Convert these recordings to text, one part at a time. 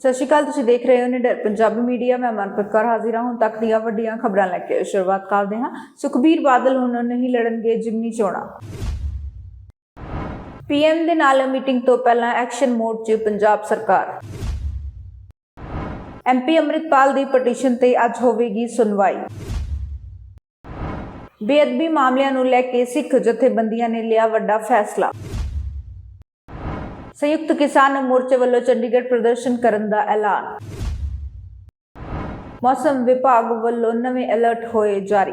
ਸਤਿ ਸ਼੍ਰੀ ਅਕਾਲ, ਤੁਸੀਂ ਦੇਖ ਰਹੇ ਹੋ ਨਿਡਰ ਪੰਜਾਬੀ ਮੀਡੀਆ। ਮੈਂ ਮਨਪ੍ਰੀਤ ਕੌਰ ਹਾਜ਼ਰ ਹਾਂ। ਹੁਣ ਤੱਕ ਦੀਆਂ ਵੱਡੀਆਂ ਖਬਰਾਂ ਲੈ ਕੇ ਸ਼ੁਰੂਆਤ ਕਰਦੇ ਹਾਂ। ਸੁਖਬੀਰ ਬਾਦਲ ਹੁਣ ਨਹੀਂ ਲੜਨਗੇ ਜਿਮਨੀ ਚੋਣਾਂ। ਪੀਐਮ ਦੇ ਨਾਲ ਮੀਟਿੰਗ ਤੋਂ ਪਹਿਲਾਂ ਐਕਸ਼ਨ ਮੋਡ 'ਚ ਪੰਜਾਬ ਸਰਕਾਰ। ਐਮਪੀ ਅੰਮ੍ਰਿਤਪਾਲ ਦੀ ਪਟੀਸ਼ਨ ਤੇ ਅੱਜ ਹੋਵੇਗੀ ਸੁਣਵਾਈ। ਬੇਅਦਬੀ ਮਾਮਲਿਆਂ ਨੂੰ ਲੈ ਕੇ ਸਿੱਖ ਜਥੇਬੰਦੀਆਂ ਨੇ ਲਿਆ ਵੱਡਾ ਫੈਸਲਾ। ਸੰਯੁਕਤ ਕਿਸਾਨ ਮੋਰਚੇ ਵੱਲੋਂ ਚੰਡੀਗੜ੍ਹ ਪ੍ਰਦਰਸ਼ਨ ਕਰਨ ਦਾ ਐਲਾਨ। ਮੌਸਮ ਵਿਭਾਗ ਵੱਲੋਂ ਨਵੇਂ ਅਲਰਟ ਹੋਏ ਜਾਰੀ।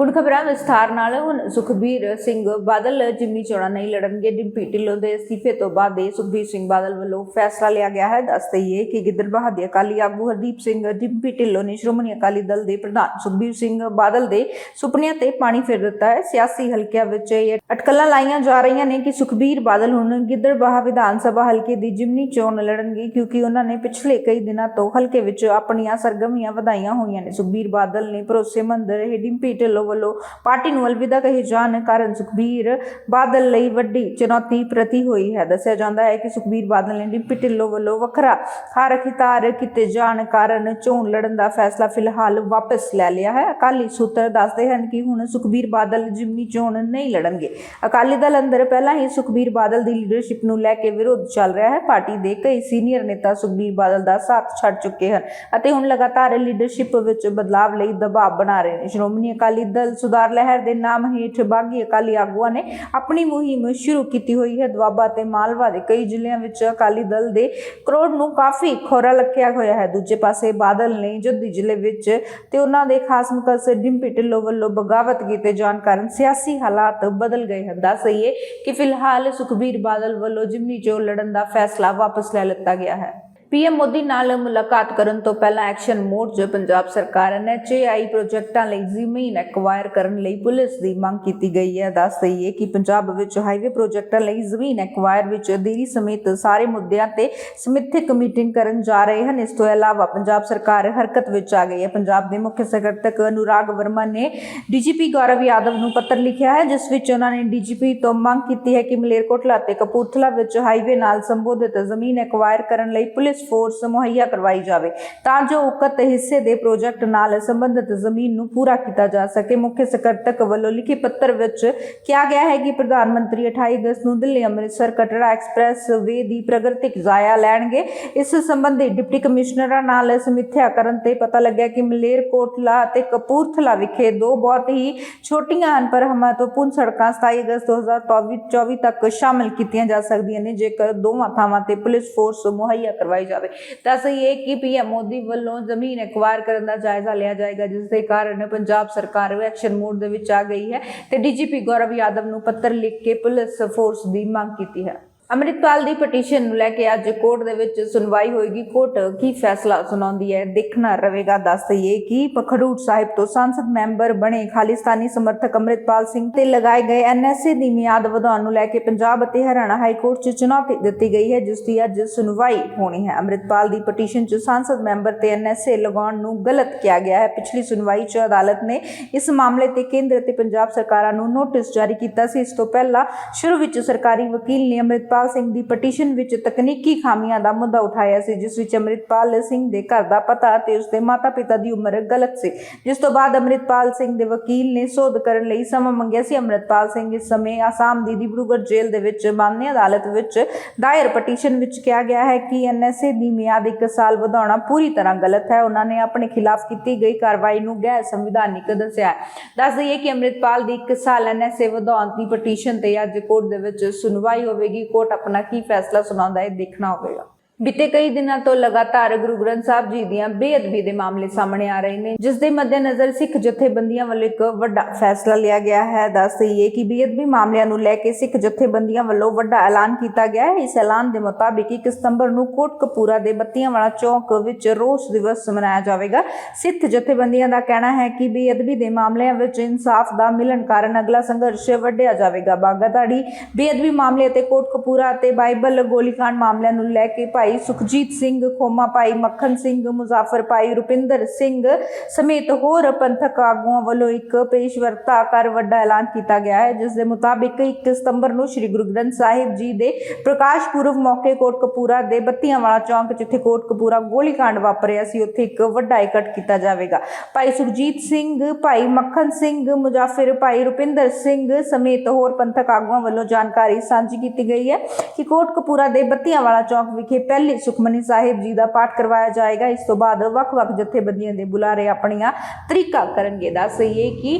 ਹੁਣ ਖਬਰਾਂ ਵਿਸਥਾਰ ਨਾਲ ਹੁਣ ਸੁਖਬੀਰ ਸਿੰਘ ਬਾਦਲ, ਜਿਮਨੀ ਚੋਣਾਂ ਨਹੀਂ ਲੜਨਗੇ, ਡਿੰਪੀ ਢਿੱਲੋਂ ਦੇ ਅਸਤੀਫੇ ਤੋਂ ਬਾਅਦ ਇਹ ਸੁਖਬੀਰ ਸਿੰਘ ਬਾਦਲ ਵੱਲੋਂ ਫੈਸਲਾ ਲਿਆ ਗਿਆ ਹੈ। ਦੱਸ ਦਈਏ ਕਿ ਗਿੱਦੜਬਾਹਾ ਦੇ ਅਕਾਲੀ ਆਗੂ ਹਰਦੀਪ ਸਿੰਘ, ਡਿੰਪੀ ਢਿੱਲੋਂ ਨੇ ਸ਼੍ਰੋਮਣੀ ਅਕਾਲੀ ਦਲ ਦੇ ਪ੍ਰਧਾਨ ਸੁਖਬੀਰ ਸਿੰਘ ਬਾਦਲ ਦੇ ਸੁਪਨਿਆਂ ਤੇ ਪਾਣੀ ਫੇਰ ਦਿੱਤਾ ਹੈ। ਸਿਆਸੀ ਹਲਕਿਆਂ ਵਿੱਚ ਇਹ ਅਟਕਲਾਂ ਲਾਈਆਂ ਜਾ ਰਹੀਆਂ ਨੇ ਕਿ ਸੁਖਬੀਰ ਬਾਦਲ ਹੁਣ ਗਿੱਦੜਬਾਹਾ ਵਿਧਾਨ ਸਭਾ ਹਲਕੇ ਦੀ ਜਿਮਨੀ ਚੋਣ ਲੜਨਗੇ ਕਿਉਂਕਿ ਉਹਨਾਂ ਨੇ ਪਿਛਲੇ ਕਈ ਦਿਨਾਂ ਤੋਂ ਹਲਕੇ ਵਿੱਚ ਆਪਣੀਆਂ ਸਰਗਰਮੀਆਂ ਵਧਾਈਆਂ ਹੋਈਆਂ ਨੇ। ਸੁਖਬੀਰ ਬਾਦਲ ਨੇ ਭਰੋਸੇਮੰਦ ਰਹੇ, ਡਿੰਪੀ ਢਿੱਲੋਂ ਵੱਲੋਂ ਪਾਰਟੀ ਨੂੰ ਅਲਵਿਦਾ ਕਹੇ ਜਾਣ ਕਾਰਨ ਸੁਖਬੀਰ ਬਾਦਲ ਲਈ ਵੱਡੀ ਚੁਣੌਤੀ ਪ੍ਰਤੀ ਹੋਈ ਹੈ। ਦੱਸਿਆ ਜਾਂਦਾ ਹੈ ਕਿ ਸੁਖਬੀਰ ਬਾਦਲ ਨੇ ਡਿੰਪੀ ਢਿੱਲੋਂ ਵੱਲੋਂ ਵੱਖਰਾ ਖਾਰ ਖਿਤਾਰ ਕੀਤੇ ਜਾਣ ਕਾਰਨ ਚੋਣ ਲੜਨ ਦਾ ਫੈਸਲਾ ਫਿਲਹਾਲ ਵਾਪਸ ਲੈ ਲਿਆ ਹੈ। ਅਕਾਲੀ ਸੂਤਰ ਦੱਸਦੇ ਹਨ ਕਿ ਹੁਣ ਸੁਖਬੀਰ ਬਾਦਲ ਜਿਮਨੀ ਚੋਣ ਨਹੀਂ ਲੜਨਗੇ। ਅਕਾਲੀ ਦਲ ਅੰਦਰ ਪਹਿਲਾਂ ਹੀ ਸੁਖਬੀਰ ਬਾਦਲ ਦੀ ਲੀਡਰਸ਼ਿਪ ਨੂੰ ਲੈ ਕੇ ਵਿਰੋਧ ਚੱਲ ਰਿਹਾ ਹੈ। ਪਾਰਟੀ ਦੇ ਕਈ ਸੀਨੀਅਰ ਨੇਤਾ ਸੁਖਬੀਰ ਬਾਦਲ ਦਾ ਸਾਥ ਛੱਡ ਚੁੱਕੇ ਹਨ ਅਤੇ ਹੁਣ ਲਗਾਤਾਰ ਲੀਡਰਸ਼ਿਪ ਵਿੱਚ ਬਦਲਾਵ ਲਈ ਦਬਾਅ ਬਣਾ ਰਹੇ ਨੇ। ਸ਼੍ਰੋਮਣੀ ਅਕਾਲੀ ਦਲ ਸੁਧਾਰ ਲਹਿਰ ਦੇ ਨਾਮ ਹੇਠ ਬਾਗੀ ਅਕਾਲੀ ਆਗੂਆਂ ਨੇ ਆਪਣੀ ਮੁਹਿੰਮ ਸ਼ੁਰੂ ਕੀਤੀ ਹੋਈ ਹੈ। ਦੁਆਬਾ ਤੇ ਮਾਲਵਾ ਦੇ ਕਈ ਜ਼ਿਲ੍ਹਿਆਂ ਵਿੱਚ ਅਕਾਲੀ ਦਲ ਦੇ ਕਰੋੜ ਨੂੰ ਕਾਫੀ ਖੋਰਾ ਲੱਗਿਆ ਹੋਇਆ ਹੈ। ਦੂਜੇ ਪਾਸੇ ਬਾਦਲ ਨੇ ਜੱਦੀ ਜ਼ਿਲ੍ਹੇ ਵਿੱਚ ਤੇ ਉਹਨਾਂ ਦੇ ਖਾਸ ਮੁਕੱਦਰ ਡਿੰਪੀ ਢਿੱਲੋਂ ਵੱਲੋਂ ਬਗਾਵਤ ਕੀਤੇ ਜਾਣ ਕਾਰਨ ਸਿਆਸੀ ਹਾਲਾਤ ਬਦਲ ਗਏ ਹਨ। ਦੱਸ ਦਈਏ ਕਿ ਫਿਲਹਾਲ ਸੁਖਬੀਰ ਬਾਦਲ ਵੱਲੋਂ ਜਿਮਨੀ ਚੋਣ ਲੜਨ ਦਾ ਫੈਸਲਾ ਵਾਪਸ ਲੈ ਲਿੱਤਾ ਗਿਆ ਹੈ। ਪੀਐਮ ਮੋਦੀ ਨਾਲ ਮੁਲਾਕਾਤ ਕਰਨ ਤੋਂ ਪਹਿਲਾਂ ਐਕਸ਼ਨ ਮੋਡ 'ਚ ਪੰਜਾਬ ਸਰਕਾਰ ਐਨਐਚਏਆਈ ਪ੍ਰੋਜੈਕਟਾਂ ਲਈ ਜ਼ਮੀਨ ਐਕਵਾਇਰ ਕਰਨ ਲਈ ਪੁਲਿਸ ਦੀ ਮੰਗ ਕੀਤੀ ਗਈ ਹੈ ਦੱਸ ਦਈਏ ਕਿ ਪੰਜਾਬ ਵਿੱਚ ਹਾਈਵੇ ਪ੍ਰੋਜੈਕਟਾਂ ਲਈ ਜ਼ਮੀਨ ਐਕਵਾਇਰ ਵਿੱਚ ਦੇਰੀ ਸਮੇਤ ਸਾਰੇ ਮੁੱਦਿਆਂ ਤੇ ਸਮਿਥਿਕ ਮੀਟਿੰਗ ਕਰਨ ਜਾ ਰਹੇ ਹਨ ਇਸ ਤੋਂ ਇਲਾਵਾ ਪੰਜਾਬ ਸਰਕਾਰ ਹਰਕਤ ਵਿੱਚ ਆ ਗਈ ਹੈ ਪੰਜਾਬ ਦੇ ਮੁੱਖ ਸਕੱਤਰ ਅਨੁਰਾਗ ਵਰਮਾ ਨੇ ਡੀਜੀਪੀ ਗੌਰਵ ਯਾਦਵ ਨੂੰ ਪੱਤਰ ਲਿਖਿਆ ਹੈ ਜਿਸ ਵਿੱਚ ਉਹਨਾਂ ਨੇ ਡੀਜੀਪੀ ਤੋਂ ਮੰਗ ਕੀਤੀ ਹੈ ਕਿ ਮਲੇਰਕੋਟਲਾ ਤੇ ਕਪੂਰਥਲਾ ਵਿੱਚ ਹਾਈਵੇ ਨਾਲ ਸੰਬੋਧਿਤ ਜ਼ਮੀਨ ਐਕਵਾਇਰ ਕਰਨ ਲਈ ਪੁਲਿਸ ਫੋਰਸ ਮੁਹੱਈਆ ਕਰਵਾਈ ਜਾਵੇ ਤਾਂ ਜੋ ਉਕਤ ਹਿੱਸੇ ਦੇ ਪ੍ਰੋਜੈਕਟ ਨਾਲ ਸੰਬੰਧਿਤ ਜ਼ਮੀਨ ਨੂੰ ਪੂਰਾ ਕੀਤਾ ਜਾ ਸਕੇ। ਮੁੱਖ ਸਕੱਤਰ ਵੱਲੋਂ ਲਿਖੇ ਪੱਤਰ ਵਿੱਚ ਕਿਹਾ ਗਿਆ ਹੈ ਕਿ ਪ੍ਰਧਾਨ ਮੰਤਰੀ 28 ਅਗਸਤ ਨੂੰ ਦਿੱਲੀ ਅੰਮ੍ਰਿਤਸਰ ਕਟੜਾ ਐਕਸਪ੍ਰੈਸ ਵੇ ਦੀ ਪ੍ਰਗਤਿਕ ਜਾਇਆ ਲੈਣਗੇ। ਇਸ ਸੰਬੰਧੀ ਡਿਪਟੀ ਕਮਿਸ਼ਨਰਾਂ ਨਾਲ ਸਮੀਖਿਆ ਕਰਨ ਤੇ ਪਤਾ ਲੱਗਿਆ ਕਿ ਮਲੇਰਕੋਟਲਾ ਅਤੇ ਕਪੂਰਥਲਾ ਵਿਖੇ ਦੋ ਬਹੁਤ ਹੀ ਛੋਟੀਆਂ ਹਨ ਪਰ ਮਹੱਤਵਪੂਰਨ ਸੜਕਾਂ 27 ਅਗਸਤ 2024 ਤੱਕ ਸ਼ਾਮਲ ਕੀਤੀਆਂ ਜਾ ਸਕਦੀਆਂ ਨੇ। ਜੇਕਰ ਦੋਵਾਂ ਥਾਵਾਂ ਤੇ ਪੁਲਿਸ ਫੋਰਸ ਮੁਹੱਈਆ ਕਰਵਾਈ ਜਾਵੇ। ਤਾਂ ਸਹੀ ਹੈ ਕਿ ਪੀਐਮ ਮੋਦੀ ਵੱਲੋਂ ਜ਼ਮੀਨ ਐਕਵਾਇਰ ਕਰਨ ਦਾ ਜਾਇਜ਼ਾ ਲਿਆ ਜਾਏਗਾ, ਜਿਸ ਦੇ ਕਾਰਨ ਪੰਜਾਬ ਸਰਕਾਰ ਐਕਸ਼ਨ ਮੋਡ ਦੇ ਵਿੱਚ ਆ ਗਈ ਹੈ ਤੇ ਡੀਜੀਪੀ ਗੌਰਵ ਯਾਦਵ ਨੂੰ ਪੱਤਰ ਲਿਖ ਕੇ ਪੁਲਿਸ ਫੋਰਸ ਦੀ ਮੰਗ ਕੀਤੀ ਹੈ। ਅੰਮ੍ਰਿਤਪਾਲ ਦੀ ਪਟੀਸ਼ਨ ਨੂੰ ਲੈ ਕੇ ਅੱਜ ਕੋਰਟ ਦੇ ਵਿੱਚ ਸੁਣਵਾਈ ਹੋਏਗੀ। ਕੋਰਟ ਕੀ ਫੈਸਲਾ ਸੁਣਾਉਂਦੀ ਹੈ? ਦੇਖਣਾ ਰਹੇਗਾ। ਦੱਸ ਦਈਏ ਕਿ ਪਖੜੂਟ ਸਾਹਿਬ ਤੋਂ ਸੰਸਦ ਮੈਂਬਰ ਬਣੇ ਖਾਲਿਸਤਾਨੀ ਸਮਰਥਕ ਅੰਮ੍ਰਿਤਪਾਲ ਸਿੰਘ ਤੇ ਲਗਾਏ ਗਏ ਐਨਐਸਏ ਦੀ ਮਿਆਦ ਵਧਾਉਣ ਨੂੰ ਲੈ ਕੇ ਪੰਜਾਬ ਅਤੇ ਹਰਿਆਣਾ ਹਾਈ ਕੋਰਟ 'ਚ ਚੁਣੌਤੀ ਦਿੱਤੀ ਗਈ ਹੈ, ਜਿਸ ਦੀ ਅੱਜ ਸੁਣਵਾਈ ਹੋਣੀ ਹੈ। ਅੰਮ੍ਰਿਤਪਾਲ ਦੀ ਪਟੀਸ਼ਨ 'ਚ ਸੰਸਦ ਮੈਂਬਰ ਤੇ ਐਨਐਸਏ ਲਗਾਉਣ ਨੂੰ ਗਲਤ ਕਿਹਾ ਗਿਆ ਹੈ। ਪਿਛਲੀ ਸੁਣਵਾਈ 'ਚ ਅਦਾਲਤ ਨੇ ਇਸ ਮਾਮਲੇ ਤੇ ਕੇਂਦਰ ਤੇ ਪੰਜਾਬ ਸਰਕਾਰਾਂ ਨੂੰ ਨੋਟਿਸ ਜਾਰੀ ਕੀਤਾ ਸੀ। ਇਸ ਤੋਂ ਪਹਿਲਾਂ ਸ਼ੁਰੂ ਵਿੱਚ ਸਰਕਾਰੀ ਵਕੀਲ ਨੇ ਅੰਮ੍ਰਿਤਪਾਲ ਸਿੰਘ ਦੀ ਪਟੀਸ਼ਨ ਵਿੱਚ ਤਕਨੀਕੀ ਖਾਮੀਆਂ ਦਾ ਮੁੱਦਾ ਉਠਾਇਆ ਸੀ, ਜਿਸ ਵਿੱਚ ਅੰਮ੍ਰਿਤਪਾਲ ਸਿੰਘ ਦੇ ਘਰ ਦਾ ਪਤਾ ਤੇ ਉਸਦੇ ਮਾਤਾ-ਪਿਤਾ ਦੀ ਉਮਰ ਗਲਤ ਸੀ। ਜਿਸ ਤੋਂ ਬਾਅਦ ਅੰਮ੍ਰਿਤਪਾਲ ਸਿੰਘ ਦੇ ਵਕੀਲ ਨੇ ਸੋਧ ਕਰਨ ਲਈ ਸਮਾਂ ਮੰਗਿਆ ਸੀ। ਅੰਮ੍ਰਿਤਪਾਲ ਸਿੰਘ ਇਸ ਸਮੇਂ ਆਸਾਮ ਦੀ ਡਿਬਰੂਗੜ੍ਹ ਜੇਲ੍ਹ ਦੇ ਵਿੱਚ ਬੰਦ ਅਦਾਲਤ ਵਿੱਚ ਦਾਇਰ ਪਟੀਸ਼ਨ ਵਿੱਚ ਕਿਹਾ ਗਿਆ ਹੈ ਕਿ ਐਨਐਸਏ ਦੀ ਮਿਆਦ 1 ਸਾਲ ਵਧਾਉਣਾ ਪੂਰੀ ਤਰ੍ਹਾਂ ਗਲਤ ਹੈ। ਉਹਨਾਂ ਨੇ ਆਪਣੇ ਖਿਲਾਫ ਕੀਤੀ ਗਈ ਕਾਰਵਾਈ ਨੂੰ ਗੈਰ ਸੰਵਿਧਾਨਿਕ ਦੱਸਿਆ ਦੱਸ ਦਈਏ ਕਿ ਅੰਮ੍ਰਿਤਪਾਲ ਦੀ 1 ਸਾਲ ਐਨਐਸਏ ਵਧਾਉਣ ਦੀ ਪਟੀਸ਼ਨ ਤੇ ਅੱਜ ਕੋਰਟ ਦੇ ਵਿੱਚ ਸੁਣਵਾਈ ਹੋਵੇਗੀ। ਕੋਰਟ ਆਪਣਾ ਕੀ ਫੈਸਲਾ ਸੁਣਾਉਂਦਾ ਹੈ ਦੇਖਣਾ ਹੋਵੇਗਾ। ਬੀਤੇ ਕਈ ਦਿਨਾਂ ਤੋਂ ਲਗਾਤਾਰ ਗੁਰੂ ਗ੍ਰੰਥ ਸਾਹਿਬ ਜੀ ਦੀਆਂ ਬੇਅਦਬੀ ਦੇ ਮਾਮਲੇ ਸਾਹਮਣੇ ਆ ਰਹੇ ਨੇ, ਜਿਸ ਦੇ ਮੱਦੇਨਜ਼ਰ ਸਿੱਖ ਜਥੇਬੰਦੀਆਂ ਵੱਲੋਂ ਇੱਕ ਵੱਡਾ ਫੈਸਲਾ ਲਿਆ ਗਿਆ ਹੈ। ਦੱਸ ਦਈਏ ਕਿ ਬੇਅਦਬੀ ਮਾਮਲਿਆਂ ਨੂੰ ਲੈ ਕੇ ਸਿੱਖ ਜਥੇਬੰਦੀਆਂ ਵੱਲੋਂ ਵੱਡਾ ਐਲਾਨ ਕੀਤਾ ਗਿਆ ਹੈ। ਇਸ ਐਲਾਨ ਦੇ ਮੁਤਾਬਿਕ 1 ਸਤੰਬਰ ਨੂੰ ਕੋਟਕਪੂਰਾ ਦੇ ਬੱਤੀਆਂ ਵਾਲਾ ਚੌਕ ਵਿੱਚ ਰੋਸ ਦਿਵਸ ਮਨਾਇਆ ਜਾਵੇਗਾ। ਸਿੱਖ ਜਥੇਬੰਦੀਆਂ ਦਾ ਕਹਿਣਾ ਹੈ ਕਿ ਬੇਅਦਬੀ ਦੇ ਮਾਮਲਿਆਂ ਵਿੱਚ ਇਨਸਾਫ ਦਾ ਮਿਲਣ ਕਾਰਨ ਅਗਲਾ ਸੰਘਰਸ਼ ਵੱਢਿਆ ਜਾਵੇਗਾ। ਬਾਗਾਤਾੜੀ ਬੇਅਦਬੀ ਮਾਮਲੇ ਅਤੇ ਕੋਟਕਪੂਰਾ ਅਤੇ ਬਾਈਬਲ ਗੋਲੀकांड ਮਾਮਲਿਆਂ ਨੂੰ ਲੈ ਕੇ ਭਾਈ ਭਾਈ ਸੁਖਜੀਤ ਸਿੰਘ ਖੋਮਾ ਭਾਈ ਮੱਖਣ ਸਿੰਘ ਮੁਜ਼ਾਫਰ ਭਾਈ ਰੁਪਿੰਦਰ ਸਿੰਘ ਸਮੇਤ ਹੋਰ ਪੰਥਕ ਆਗੂਆਂ ਵੱਲੋਂ ਇੱਕ ਪੇਸ਼ਵਰਤਾ ਕਰ ਵੱਡਾ ਐਲਾਨ ਕੀਤਾ ਗਿਆ ਹੈ ਜਿਸ ਦੇ ਮੁਤਾਬਿਕ 1 ਸਤੰਬਰ ਨੂੰ ਸ੍ਰੀ ਗੁਰੂ ਗ੍ਰੰਥ ਸਾਹਿਬ ਜੀ ਦੇ ਪ੍ਰਕਾਸ਼ ਪੁਰਬ ਮੌਕੇ ਕੋਟਕਪੂਰਾ ਦੇ ਬੱਤੀਆਂ ਵਾਲਾ ਚੌਂਕ ਜਿੱਥੇ ਕੋਟਕਪੂਰਾ ਗੋਲੀकांड ਵਾਪਰਿਆ ਸੀ ਉੱਥੇ ਇੱਕ ਵੱਡਾ ਇਕੱਠ ਕੀਤਾ ਜਾਵੇਗਾ ਭਾਈ ਸੁਖਜੀਤ ਸਿੰਘ ਭਾਈ ਮੱਖਣ ਸਿੰਘ ਮੁਜ਼ਾਫਰ ਭਾਈ ਰੁਪਿੰਦਰ ਸਿੰਘ ਸਮੇਤ ਹੋਰ ਪੰਥਕ ਆਗੂਆਂ ਵੱਲੋਂ ਜਾਣਕਾਰੀ ਸਾਂਝੀ ਕੀਤੀ ਗਈ ਹੈ ਕਿ ਕੋਟਕਪੂਰਾ ਦੇ ਬੱਤੀਆਂ ਵਾਲਾ ਚੌਂਕ ਵਿਖੇ ਪਹਿਲੇ ਸੁਖਮਨੀ ਸਾਹਿਬ ਜੀ ਦਾ ਪਾਠ ਕਰਵਾਇਆ ਜਾਏਗਾ। ਇਸ ਤੋਂ ਬਾਅਦ ਵੱਖ-ਵੱਖ ਜਥੇਬੰਦੀਆਂ ਦੇ ਬੁਲਾਰੇ ਆਪਣੀਆਂ ਤਰੀਕਾ ਕਰਨਗੇ। ਦੱਸ ਇਹ ਕਿ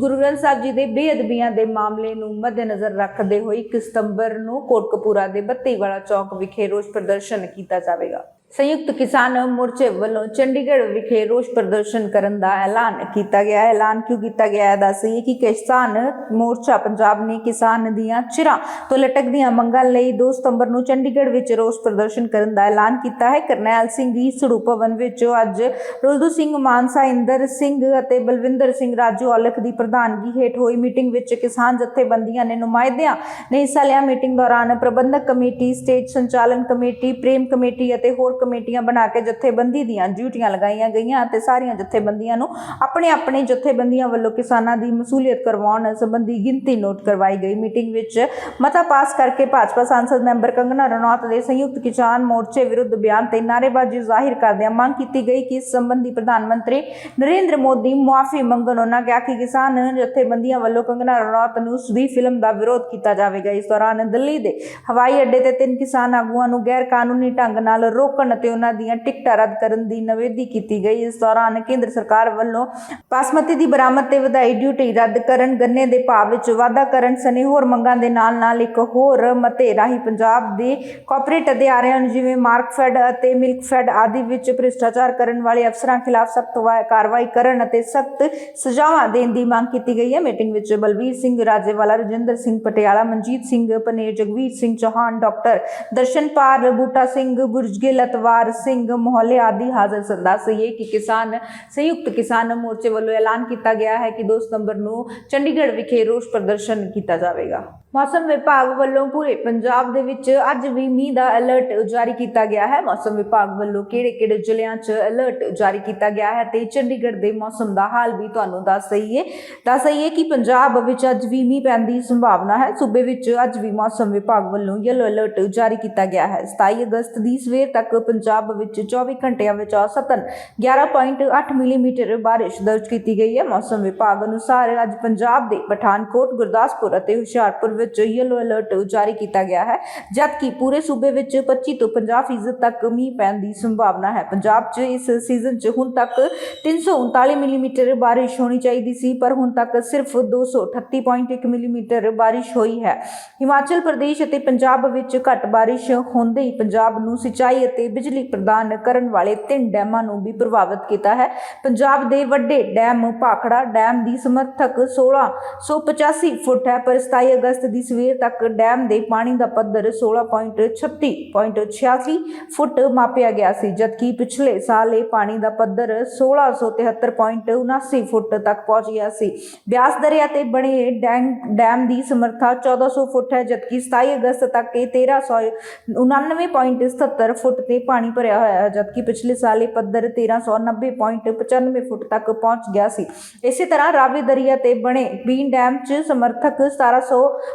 ਗੁਰੂ ਗ੍ਰੰਥ ਸਾਹਿਬ ਜੀ ਦੇ ਬੇਅਦਬੀਆਂ ਦੇ ਮਾਮਲੇ ਨੂੰ ਮੱਦੇਨਜ਼ਰ ਰੱਖਦੇ ਹੋਏ 1 ਸਤੰਬਰ ਨੂੰ ਕੋਟਕਪੂਰਾ ਦੇ ਬੱਤੀਵਾਲਾ ਚੌਕ ਵਿਖੇ ਰੋਸ ਪ੍ਰਦਰਸ਼ਨ ਕੀਤਾ ਜਾਵੇਗਾ। ਸੰਯੁਕਤ ਕਿਸਾਨ ਮੋਰਚੇ ਵੱਲੋਂ ਚੰਡੀਗੜ੍ਹ ਵਿਖੇ ਰੋਸ ਪ੍ਰਦਰਸ਼ਨ ਕਰਨ ਦਾ ਐਲਾਨ ਕੀਤਾ ਗਿਆ। ਹੈ ਐਲਾਨ ਕਿਉਂ ਕੀਤਾ ਗਿਆ? ਹੈ ਦੱਸੀਏ ਕਿ ਕਿਸਾਨ ਮੋਰਚਾ ਪੰਜਾਬ ਨੇ ਕਿਸਾਨ ਦੀਆਂ ਚਿਰਾਂ ਤੋਂ ਲਟਕਦੀਆਂ ਮੰਗਾਂ ਲਈ 2 ਸਤੰਬਰ ਨੂੰ ਚੰਡੀਗੜ੍ਹ ਵਿੱਚ ਰੋਸ ਪ੍ਰਦਰਸ਼ਨ ਕਰਨ ਦਾ ਐਲਾਨ ਕੀਤਾ ਹੈ। ਕਰਨੈਲ ਸਿੰਘ ਦੀ ਸੜੂ ਭਵਨ ਵਿੱਚ ਅੱਜ ਰੁਲਦੂ ਸਿੰਘ ਮਾਨਸਾ, ਇੰਦਰ ਸਿੰਘ ਅਤੇ ਬਲਵਿੰਦਰ ਸਿੰਘ ਰਾਜੂ ਔਲਖ ਦੀ ਪ੍ਰਧਾਨਗੀ ਹੇਠ ਹੋਈ ਮੀਟਿੰਗ ਵਿੱਚ ਕਿਸਾਨ ਜਥੇਬੰਦੀਆਂ ਨੇ ਨੁਮਾਇੰਦਿਆਂ ਨੇ ਹਿੱਸਾ ਲਿਆ। ਮੀਟਿੰਗ ਦੌਰਾਨ ਪ੍ਰਬੰਧਕ ਕਮੇਟੀ, ਸਟੇਜ ਸੰਚਾਲਨ ਕਮੇਟੀ, ਪ੍ਰੇਮ ਕਮੇਟੀ ਅਤੇ ਹੋਰ ਕਮੇਟੀਆਂ ਬਣਾ ਕੇ ਜਥੇਬੰਦੀ ਦੀਆਂ ਡਿਊਟੀਆਂ ਲਗਾਈਆਂ ਗਈਆਂ ਅਤੇ ਸਾਰੀਆਂ ਜਥੇਬੰਦੀਆਂ ਨੂੰ ਆਪਣੇ ਆਪਣੇ ਜਥੇਬੰਦੀਆਂ ਵੱਲੋਂ ਕਿਸਾਨਾਂ ਦੀ ਮਸੂਲੀਅਤ ਕਰਵਾਉਣ ਸੰਬੰਧੀ ਗਿਣਤੀ ਨੋਟ ਕਰਵਾਈ ਗਈ। ਮੀਟਿੰਗ ਵਿੱਚ ਮਤਾ ਪਾਸ ਕਰਕੇ ਭਾਜਪਾ ਸੰਸਦ ਮੈਂਬਰ ਕੰਗਨਾ ਰਣੌਤ ਦੇ ਸੰਯੁਕਤ ਕਿਸਾਨ ਮੋਰਚੇ ਵਿਰੁੱਧ ਬਿਆਨ ਤੇ ਨਾਅਰੇਬਾਜ਼ੀ ਜ਼ਾਹਿਰ ਕਰਦਿਆਂ ਮੰਗ ਕੀਤੀ ਗਈ ਕਿ ਇਸ ਸੰਬੰਧੀ ਪ੍ਰਧਾਨ ਮੰਤਰੀ ਨਰਿੰਦਰ ਮੋਦੀ ਮੁਆਫੀ ਮੰਗਣ। ਉਹਨਾਂ ਕਿਹਾ ਕਿ ਕਿਸਾਨ ਜਥੇਬੰਦੀਆਂ ਵੱਲੋਂ ਕੰਗਨਾ ਰਣੌਤ ਨੂੰ ਉਸ ਫਿਲਮ ਦਾ ਵਿਰੋਧ ਕੀਤਾ ਜਾਵੇਗਾ। ਇਸ ਦੌਰਾਨ ਦਿੱਲੀ ਦੇ ਹਵਾਈ ਅੱਡੇ ਤੇ ਤਿੰਨ ਕਿਸਾਨ ਆਗੂਆਂ ਨੂੰ ਗੈਰ ਕਾਨੂੰਨੀ ਢੰਗ ਨਾਲ ਰੋਕਣ ਅਤੇ ਉਹਨਾਂ ਦੀਆਂ ਟਿਕਟਾਂ ਰੱਦ ਕਰਨ ਦੀ ਨਿਵੇਦੀ ਕੀਤੀ ਗਈ। ਇਸ ਦੌਰਾਨ ਕੇਂਦਰ ਸਰਕਾਰ ਵੱਲੋਂ ਬਾਸਮਤੀ ਦੀ ਬਰਾਮਦ ਤੇ ਵਧਾਈ ਡਿਊਟੀ ਰੱਦ ਕਰਨ, ਗੰਨੇ ਦੇ ਭਾਅ ਵਿੱਚ ਵਾਧਾ ਕਰਨ ਸਨੇ ਹੋਰ ਮੰਗਾਂ ਦੇ ਨਾਲ ਨਾਲ ਇੱਕ ਹੋਰ ਮਤੇ ਰਾਹੀਂ ਪੰਜਾਬ ਦੇ ਕਾਰਪੋਰੇਟ ਅਧਿਕਾਰੀਆਂ ਨੂੰ ਜਿਵੇਂ ਮਾਰਕਫੈਡ ਅਤੇ ਮਿਲਕਫੈਡ ਆਦਿ ਵਿੱਚ ਭ੍ਰਿਸ਼ਟਾਚਾਰ ਕਰਨ ਵਾਲੇ ਅਫਸਰਾਂ ਖਿਲਾਫ ਸਖਤ ਕਾਰਵਾਈ ਕਰਨ ਅਤੇ ਸਖਤ ਸਜ਼ਾਵਾਂ ਦੇਣ ਦੀ ਮੰਗ ਕੀਤੀ ਗਈ ਹੈ। ਮੀਟਿੰਗ ਵਿੱਚ ਬਲਬੀਰ ਸਿੰਘ ਰਾਜੇਵਾਲਾ, ਰਜਿੰਦਰ ਸਿੰਘ ਪਟਿਆਲਾ, ਮਨਜੀਤ ਸਿੰਘ ਪਨੇਰ, ਜਗਵੀਰ ਸਿੰਘ ਚੌਹਾਨ, ਡਾਕਟਰ ਦਰਸ਼ਨਪਾਲ ਬੂਟਾ ਸਿੰਘ ਬੁਰਜਗੇ ਲਤਵਾਰ ਸਿੰਘ ਮੋਹਲੇ ਆਦਿ ਹਾਜ਼ਰ ਸਨ ਦੱਸ ਇਹ ਕਿ ਕਿਸਾਨ, ਸੰਯੁਕਤ ਕਿਸਾਨ ਮੋਰਚੇ ਵੱਲੋਂ ਐਲਾਨ ਕੀਤਾ ਗਿਆ ਹੈ ਕਿ 2 ਸਤੰਬਰ ਨੂੰ ਚੰਡੀਗੜ੍ਹ ਵਿਖੇ ਰੋਸ ਪ੍ਰਦਰਸ਼ਨ ਕੀਤਾ ਜਾਵੇਗਾ। ਮੌਸਮ ਵਿਭਾਗ ਵੱਲੋਂ ਪੂਰੇ ਪੰਜਾਬ ਦੇ ਵਿੱਚ ਅੱਜ ਵੀ ਮੀਂਹ ਦਾ ਅਲਰਟ ਜਾਰੀ ਕੀਤਾ ਗਿਆ ਹੈ। ਮੌਸਮ ਵਿਭਾਗ ਵੱਲੋਂ ਕਿਹੜੇ-ਕਿਹੜੇ ਜ਼ਿਲ੍ਹਿਆਂ 'ਚ ਅਲਰਟ ਜਾਰੀ ਕੀਤਾ ਗਿਆ ਹੈ ਤੇ ਚੰਡੀਗੜ੍ਹ ਦੇ ਮੌਸਮ ਦਾ ਹਾਲ ਵੀ ਤੁਹਾਨੂੰ ਦੱਸ ਦਈਏ। ਦੱਸ ਦਈਏ ਕਿ ਪੰਜਾਬ ਵਿੱਚ ਅੱਜ ਵੀ ਮੀਂਹ ਪੈਣ ਦੀ ਸੰਭਾਵਨਾ ਹੈ। ਸੂਬੇ ਵਿੱਚ ਅੱਜ ਵੀ ਮੌਸਮ ਵਿਭਾਗ ਵੱਲੋਂ ਯੈਲੋ ਅਲਰਟ ਜਾਰੀ ਕੀਤਾ ਗਿਆ ਹੈ। 27 ਅਗਸਤ ਦੀ ਸਵੇਰ ਤੱਕ ਪੰਜਾਬ ਵਿੱਚ 24 ਘੰਟਿਆਂ ਵਿੱਚ ਔਸਤਨ 11.8 ਮਿਲੀਮੀਟਰ ਬਾਰਿਸ਼ ਦਰਜ ਕੀਤੀ ਗਈ ਹੈ। ਮੌਸਮ ਵਿਭਾਗ ਅਨੁਸਾਰ ਅੱਜ ਪੰਜਾਬ ਦੇ ਪਠਾਨਕੋਟ, ਗੁਰਦਾਸਪੁਰ ਅਤੇ ਹੁਸ਼ਿਆਰਪੁਰ ਵਿੱਚ ਯੈਲੋ ਅਲਰਟ ਜਾਰੀ ਕੀਤਾ ਗਿਆ ਹੈ, ਜਦਕਿ ਪੂਰੇ ਸੂਬੇ ਵਿੱਚ 25 ਤੋਂ 50% ਫੀਸਦ ਤੱਕ ਮੀਂਹ ਪੈਣ ਦੀ ਸੰਭਾਵਨਾ ਹੈ। ਪੰਜਾਬ 'ਚ ਇਸ ਸੀਜ਼ਨ 'ਚ ਹੁਣ ਤੱਕ 339 ਮਿਲੀਮੀਟਰ ਬਾਰਿਸ਼ ਹੋਣੀ ਚਾਹੀਦੀ ਸੀ, ਪਰ ਹੁਣ ਤੱਕ ਸਿਰਫ 238.1 ਮਿਲੀਮੀਟਰ ਬਾਰਿਸ਼ ਹੋਈ ਹੈ। ਹਿਮਾਚਲ ਪ੍ਰਦੇਸ਼ ਅਤੇ ਪੰਜਾਬ ਵਿੱਚ ਘੱਟ ਬਾਰਿਸ਼ ਹੁੰਦੇ ਹੀ ਪੰਜਾਬ ਨੂੰ ਸਿੰਚਾਈ ਅਤੇ ਬਿਜਲੀ ਪ੍ਰਦਾਨ ਕਰਨ ਵਾਲੇ ਤਿੰਨ ਡੈਮਾਂ ਨੂੰ ਵੀ ਪ੍ਰਭਾਵਿਤ ਕੀਤਾ ਹੈ। ਪੰਜਾਬ ਦੇ ਵੱਡੇ ਡੈਮ ਭਾਖੜਾ ਡੈਮ ਦੀ ਸਮਰਥਕ 1685 ਫੁੱਟ ਹੈ, ਪਰ 27 ਅਗਸਤ ਦੀ ਸਵੇਰ ਤੱਕ ਡੈਮ ਦੇ ਪਾਣੀ ਦਾ ਪੱਧਰ 16.36.86 ਫੁੱਟ ਮਾਪਿਆ ਗਿਆ ਸੀ, ਜਦਕਿ ਪਿਛਲੇ ਸਾਲ ਇਹ ਪਾਣੀ ਦਾ ਪੱਧਰ 1673.79 ਫੁੱਟ ਤੱਕ ਪਹੁੰਚ ਗਿਆ ਸੀ। ਬਿਆਸ ਦਰਿਆ ਤੇ ਬਣੇ ਡੈਮ ਡੈਮ ਦੀ ਸਮਰੱਥਾ 1400 ਫੁੱਟ ਹੈ, ਜਦਕਿ 27 ਅਗਸਤ ਤੱਕ ਇਹ 1399.77 ਫੁੱਟ ਤੇ ਪਾਣੀ ਭਰਿਆ ਹੋਇਆ ਹੈ, ਜਦਕਿ ਪਿਛਲੇ ਸਾਲ ਇਹ ਪੱਧਰ 1390.95 ਫੁੱਟ ਤੱਕ ਪਹੁੰਚ ਗਿਆ ਸੀ। ਇਸੇ ਤਰ੍ਹਾਂ ਰਾਵੀ ਦਰਿਆ ਤੇ ਬਣੇ ਬੀਨ ਡੈਮ 'ਚ ਸਮਰਥਕ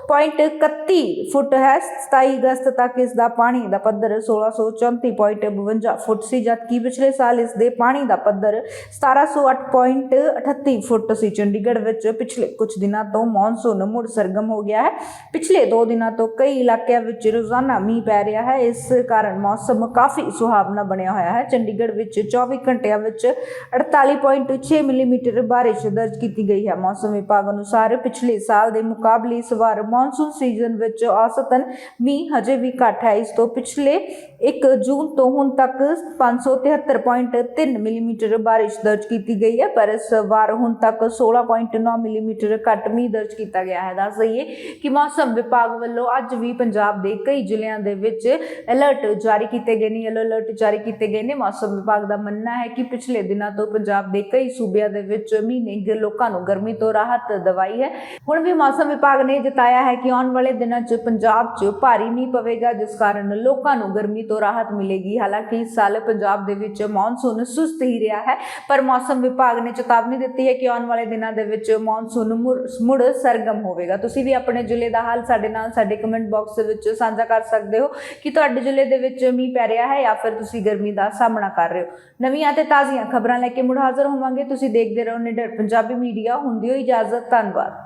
1700.31 ਫੁੱਟ ਹੈ। 27 ਅਗਸਤ ਤੱਕ ਇਸ ਦਾ ਪਾਣੀ ਦਾ ਪੱਧਰ 1634.52 ਫੁੱਟ ਸੀ, ਜਦਕਿ ਪਿਛਲੇ ਸਾਲ ਇਸ ਦੇ ਪਾਣੀ ਦਾ ਪੱਧਰ 1708.38 ਫੁੱਟ ਸੀ। ਚੰਡੀਗੜ੍ਹ ਵਿੱਚ ਪਿਛਲੇ ਕੁਝ ਦਿਨਾਂ ਤੋਂ ਮੌਨਸੂਨ ਮੁੜ ਸਰਗਮ ਹੋ ਗਿਆ ਹੈ। ਪਿਛਲੇ 2 ਦਿਨਾਂ ਤੋਂ ਕਈ ਇਲਾਕਿਆਂ ਵਿੱਚ ਰੋਜ਼ਾਨਾ ਮੀਂਹ ਪੈ ਰਿਹਾ ਹੈ। ਇਸ ਕਾਰਨ ਮੌਸਮ ਕਾਫੀ ਸੁਹਾਵਣਾ ਬਣਿਆ ਹੋਇਆ ਹੈ। ਚੰਡੀਗੜ੍ਹ ਵਿੱਚ 24 ਘੰਟਿਆਂ ਵਿੱਚ 48.6 ਮਿਲੀਮੀਟਰ ਬਾਰਿਸ਼ ਦਰਜ ਕੀਤੀ ਗਈ ਹੈ। ਮੌਸਮ ਵਿਭਾਗ ਅਨੁਸਾਰ ਪਿਛਲੇ ਸਾਲ ਦੇ ਮੁਕਾਬਲੇ ਇਸ ਵਾਰ ਮੌਨਸੂਨ ਸੀਜ਼ਨ ਵਿੱਚ ਔਸਤਨ ਮੀਂਹ ਹਜੇ ਵੀ ਘੱਟ ਹੈ। ਇਸ ਤੋਂ ਪਿਛਲੇ 1 ਜੂਨ ਤੋਂ ਹੁਣ ਤੱਕ 573.3 ਮਿਲੀਮੀਟਰ ਬਾਰਿਸ਼ ਦਰਜ ਕੀਤੀ ਗਈ ਹੈ, ਪਰ ਇਸ ਵਾਰ ਹੁਣ ਤੱਕ 16.9 ਮਿਲੀਮੀਟਰ ਘੱਟ ਮੀਂਹ ਦਰਜ ਕੀਤਾ ਗਿਆ ਹੈ। ਦੱਸ ਦਈਏ ਕਿ ਮੌਸਮ ਵਿਭਾਗ ਵੱਲੋਂ ਅੱਜ ਵੀ ਪੰਜਾਬ ਦੇ ਕਈ ਜ਼ਿਲ੍ਹਿਆਂ ਦੇ ਵਿੱਚ ਅਲਰਟ ਜਾਰੀ ਕੀਤੇ ਗਏ ਨੇ। ਯੈਲੋ ਅਲਰਟ ਜਾਰੀ ਕੀਤੇ ਗਏ ਨੇ। ਮੌਸਮ ਵਿਭਾਗ ਦਾ ਮੰਨਣਾ ਹੈ ਕਿ ਪਿਛਲੇ ਦਿਨਾਂ ਤੋਂ ਪੰਜਾਬ ਦੇ ਕਈ ਸੂਬਿਆਂ ਦੇ ਵਿੱਚ ਮੀਂਹ ਨੇ ਗ- ਲੋਕਾਂ ਨੂੰ ਗਰਮੀ ਤੋਂ ਰਾਹਤ ਦਵਾਈ ਹੈ। ਹੁਣ ਵੀ ਮੌਸਮ ਵਿਭਾਗ ਨੇ ਜਤਾਇਆ ਗਿਆ ਹੈ ਕਿ ਆਉਣ ਵਾਲੇ ਦਿਨਾਂ 'ਚ ਪੰਜਾਬ 'ਚ ਭਾਰੀ ਮੀਂਹ ਪਵੇਗਾ, ਜਿਸ ਕਾਰਨ ਲੋਕਾਂ ਨੂੰ ਗਰਮੀ ਤੋਂ ਰਾਹਤ ਮਿਲੇਗੀ। ਹਾਲਾਂਕਿ ਇਸ ਸਾਲ ਪੰਜਾਬ ਦੇ ਵਿੱਚ ਮੌਨਸੂਨ ਸੁਸਤ ਹੀ ਰਿਹਾ ਹੈ, ਪਰ ਮੌਸਮ ਵਿਭਾਗ ਨੇ ਚੇਤਾਵਨੀ ਦਿੱਤੀ ਹੈ ਕਿ ਆਉਣ ਵਾਲੇ ਦਿਨਾਂ ਦੇ ਵਿੱਚ ਮੌਨਸੂਨ ਮੁੜ- ਮੁੜ ਸਰਗਮ ਹੋਵੇਗਾ। ਤੁਸੀਂ ਵੀ ਆਪਣੇ ਜ਼ਿਲ੍ਹੇ ਦਾ ਹਾਲ ਸਾਡੇ ਨਾਲ ਸਾਡੇ ਕਮੈਂਟ ਬਾਕਸ ਵਿੱਚ ਸਾਂਝਾ ਕਰ ਸਕਦੇ ਹੋ ਕਿ ਤੁਹਾਡੇ ਜ਼ਿਲ੍ਹੇ ਦੇ ਵਿੱਚ ਮੀਂਹ ਪੈ ਰਿਹਾ ਹੈ ਜਾਂ ਫਿਰ ਤੁਸੀਂ ਗਰਮੀ ਦਾ ਸਾਹਮਣਾ ਕਰ ਰਹੇ ਹੋ। ਨਵੀਆਂ ਤੇ ਤਾਜ਼ੀਆਂ ਖਬਰਾਂ ਲੈ ਕੇ ਮੁੜ ਹਾਜ਼ਰ ਹੋਵਾਂਗੇ। ਤੁਸੀਂ ਦੇਖਦੇ ਰਹੋ ਨਿਡਰ ਪੰਜਾਬੀ ਮੀਡੀਆ। ਹੁੰਦੀ ਹੋ ਇਜਾਜ਼ਤ। ਧੰਨਵਾਦ।